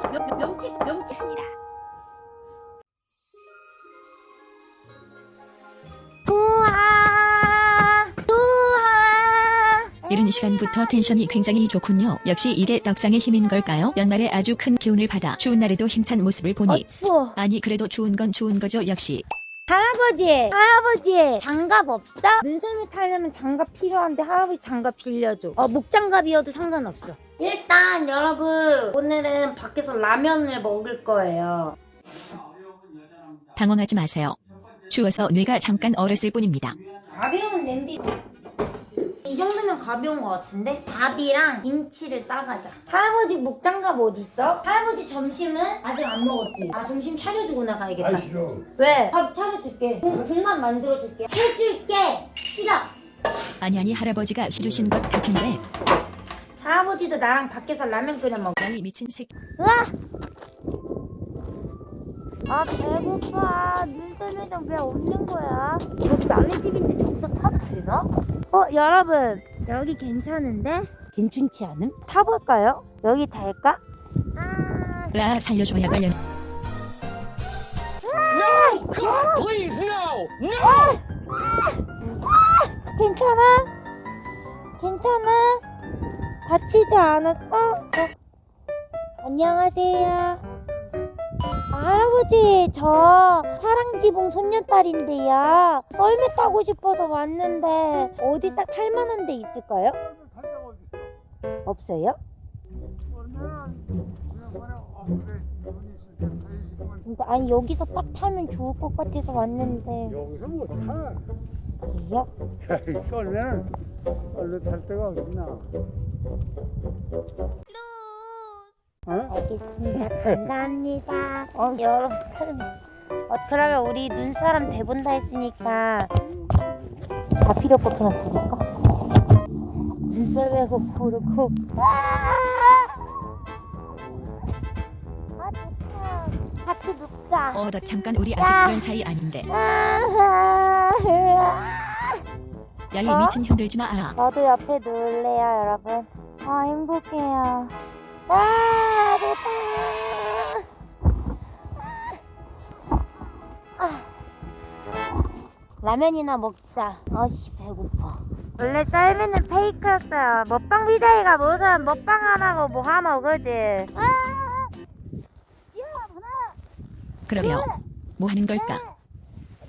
명치 명, 명치 명치 있습니다. 이른 시간부터 텐션이 굉장히 좋군요. 역시 이게 떡상의 힘인 걸까요? 연말에 아주 큰 기운을 받아 추운 날에도 힘찬 모습을 어 보니 추워 아니 그래도 추운 건 추운 거죠 역시 할아버지 할아버지 장갑 없어? 눈썰매 타려면 장갑 필요한데 할아버지 장갑 빌려줘 어 목장갑이어도 상관없어 일단 여러분 오늘은 밖에서 라면을 먹을 거예요. 당황하지 마세요. 추워서 뇌가 잠깐 얼었을 뿐입니다. 가벼운 냄비. 이 정도면 가벼운 것 같은데? 밥이랑 김치를 싸가자. 할아버지 목장갑 어딨어? 할아버지 점심은 아직 안 먹었지? 아 점심 차려주고 나가야겠다. 아 싫어 왜? 밥 차려줄게. 국, 국만 만들어줄게. 해줄게. 싫어 아니 아니 할아버지가 싫으신 것 같은데 할아버지도 나랑 밖에서 라면 끓여 먹어 야이 미친 새끼 으아! 아 배고파 눈썰매장 왜 없는 거야? 여기 남의 집인데 여기서 타도 되나? 어 여러분 여기 괜찮은데? 괜찮지 않음? 타볼까요? 여기 될까? 아 라 살려줘야 관련 No! God, please, no! No! 괜찮아? 괜찮아? 다치지 않았어? 어. 안녕하세요. 아, 할아버지, 저 사랑지붕 손녀딸인데요. 썰매 타고 싶어서 왔는데 어디 싹 탈만한 데 있을까요? 없어요? 그러니까 아니 여기서 딱 타면 좋을 것 같아서 왔는데 여기서 못 타. 그래요? 썰면 얼른 탈 데가 어딨나? 어? 알겠습니다. 감사합니다. 어, 여러분, 어, 그러면 우리 눈사람 대본다 했으니까 다 필요 없고 그냥 부를까? 눈썰 매고 부르고. 아, 아, 좋다. 같이 눕자. 어너 잠깐 우리 아직 야. 그런 사이 아닌데 아, 야이 어? 미친 흔들지 마 아. 저도 옆에 누울래요, 여러분. 아, 행복해요. 아, 좋다. 아. 라면이나 먹자. 아씨, 배고파. 원래 썰매는 페이크였어요. 먹방 비대이가 무슨 먹방 안 하고 뭐 하노, 그지? 아! 그러게요. 뭐 하는 걸까?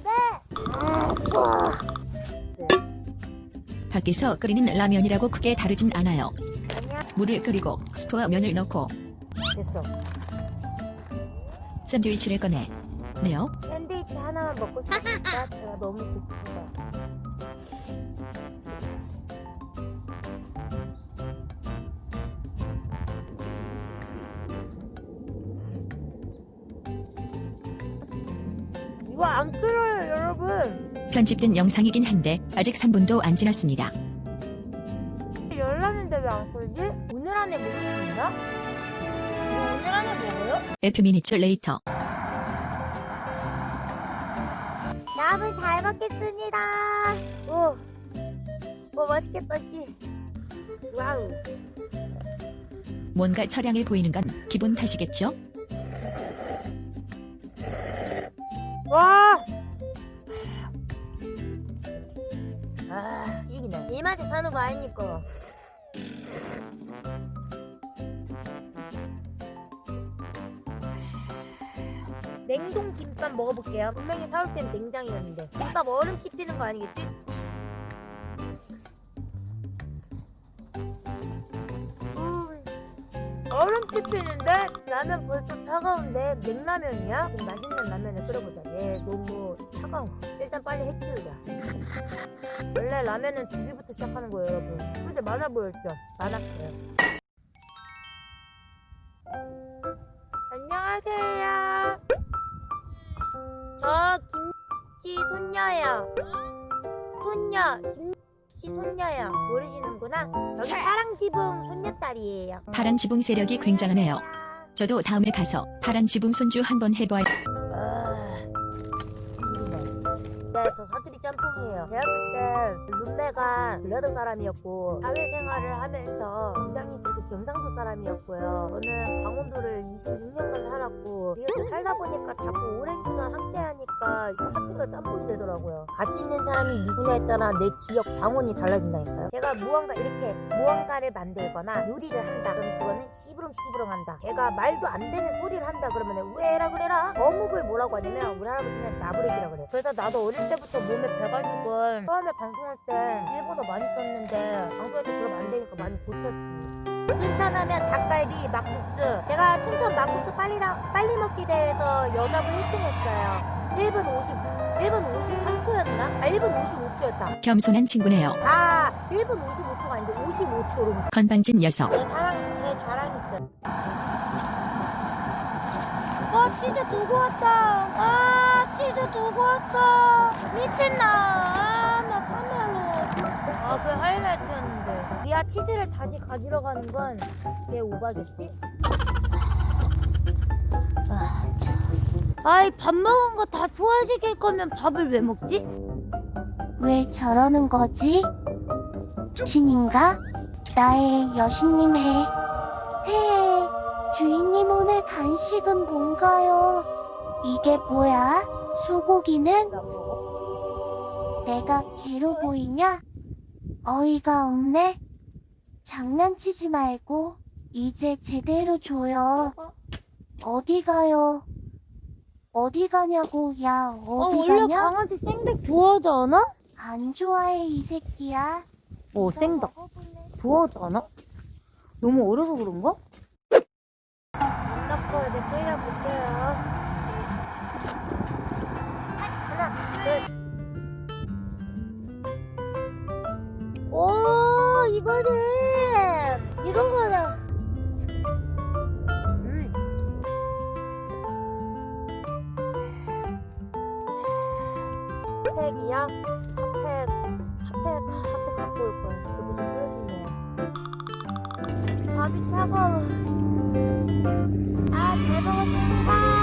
네! 아, 추워. 밖에서 끓이는 라면이라고 크게 다르진 않아요. 물을 끓이고 스프와 면을 넣고 됐어. 샌드위치를 꺼내. 네요. 샌드위치 하나만 먹고 싶으니까 제가 너무 고프다. 이거 안 끓어요, 여러분. 편집된 영상이긴 한데 아직 3분도 안 지났습니다. 열나는데 왜 안 끓지? 오늘 안에 먹을 수 있나? 이거 오늘 안에 먹어요? 미니츠 레이터. 라면 잘 먹겠습니다. 오, 오 맛있겠다 씨. 와우. 뭔가 처량해 보이는 건 기분 탓이겠죠? 와. 아, 찌기네. 이 맛에 사는 거 아닙니까? 냉동 김밥 먹어볼게요. 분명히 사올 땐 냉장이었는데. 김밥 얼음 씹히는 거 아니겠지? 얼음 씹히는데 라면 벌써 차가운데 냉라면이야? 좀 맛있는 라면을 끓여보자. 얘 너무 차가워. 일단 빨리 해치우자. 원래 라면은 주기부터 시작하는 거예요, 여러분. 근데 많아 보였죠? 많았어요. 안녕하세요. 저 김치 손녀예요. 손녀, 김 치 손녀예요. 모르시는구나. 여기 파랑 지붕 손녀딸이에요. 파란 지붕 세력이 굉장하네요. 저도 다음에 가서 파란 지붕 손주 한번 해봐야. 네, 저 사투리 짬뽕이에요. 대학교 때 룸메가 전라도 사람이었고 사회생활을 하면서 부장님께서 경상도 사람이었고요. 저는 강원도를 26년간 살았고 이것도 살다 보니까 자꾸 오랜 시간 함께 하니까 사투리가 짬뽕이 되더라고요. 같이 있는 사람이 누구냐에 따라 내 지역 방언이 달라진다니까요. 제가 무언가 이렇게 무언가를 만들거나 요리를 한다. 그럼 그거는 씨부렁 씨부렁 한다. 제가 말도 안 되는 소리를 한다. 그러면 왜라 그래라. 어묵을 뭐라고 하냐면 우리 할아버지는 나부레기라 그래. 그래서 나도 어릴 때부터 몸에 배가지고 처음에 방송할 때 일본어 많이 썼는데 방송할 때 그러면 안 되니까 많이 고쳤지. 춘천하면 닭갈비, 막국수. 제가 춘천 막국수 빨리 나, 빨리 먹기 대회에서 여자분 1등했어요. 1분 50, 1분 53초였나? 아, 1분 55초였다. 겸손한 친구네요. 아, 1분 55초가 아니지 55초로. 건방진 녀석. 제 사랑, 제 자랑 있어. 아, 치즈 두고 왔다. 아, 치즈 두고 왔어. 미친나. 아, 나 카멜로. 아, 그 하이라이트였는데. 리아 치즈를 다시 가지러 가는 건내 오바겠지? 아, 참. 아이, 밥 먹은 거 다 소화시킬 거면 밥을 왜 먹지? 왜 저러는 거지? 신인가? 나의 여신님 해. 해. 주인님 오늘 간식은 뭔가요? 이게 뭐야? 소고기는? 내가 개로 보이냐? 어이가 없네. 장난치지 말고 이제 제대로 줘요. 어디 가요? 어디 가냐고, 야, 아, 어디 원래 가냐? 강아지 생닭 좋아하지 않아? 안 좋아해, 이 새끼야. 어, 생닭. 좋아하지 않아? 너무 어려서 그런가? 안 넣고 이제 끓여볼게요. 하나, 둘. 오, 이거지! 이거거든! 음. 핫팩이야? 핫팩, 핫팩, 핫팩 갖고 올 거야. 저도 좀 끓여주네요. 밥이 차가워. 아, 잘 먹었어요.